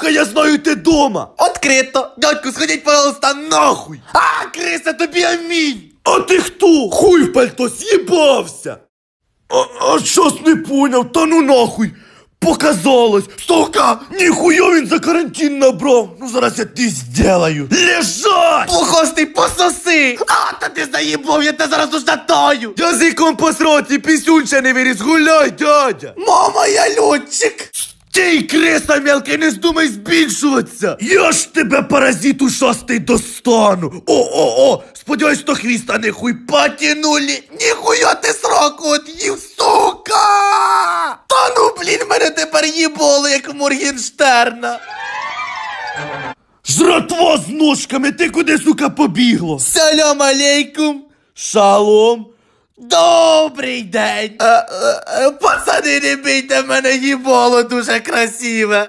Сука, я знаю, ти дома. Открито. Дядьку, сходіть, пожалуйста, нахуй. А, Криса, тобі амінь. А ти хто? Хуй в пальто з'їбався. А, а щось не поняв, та ну нахуй. Показалось, сука, ніхуя він за карантин набрав. Ну зараз я ти сделаю. Лежать! Плохостий, пососи. А, та ти заїбав, я тебе зараз ужатаю. Язиком посроті, пісюн ще не виріс, гуляй, дядя! Мама, я льотчик. Стій, криса мелкий, не здумай збільшуватися! Я ж тебе, паразит ушастий, достану! О-о-о! Сподіваюсь, то хвіста не хуй потянули! Ніхуя ти сроку от'їв, сука! Та ну, блін, мене тепер їбало, як Моргенштерна. Жратва з ножками, ти куди, сука, побігла? Салям алейкум. Шалом! Добрий день. Е, е, е, Пацани, не бийте мене їбало дуже красиве.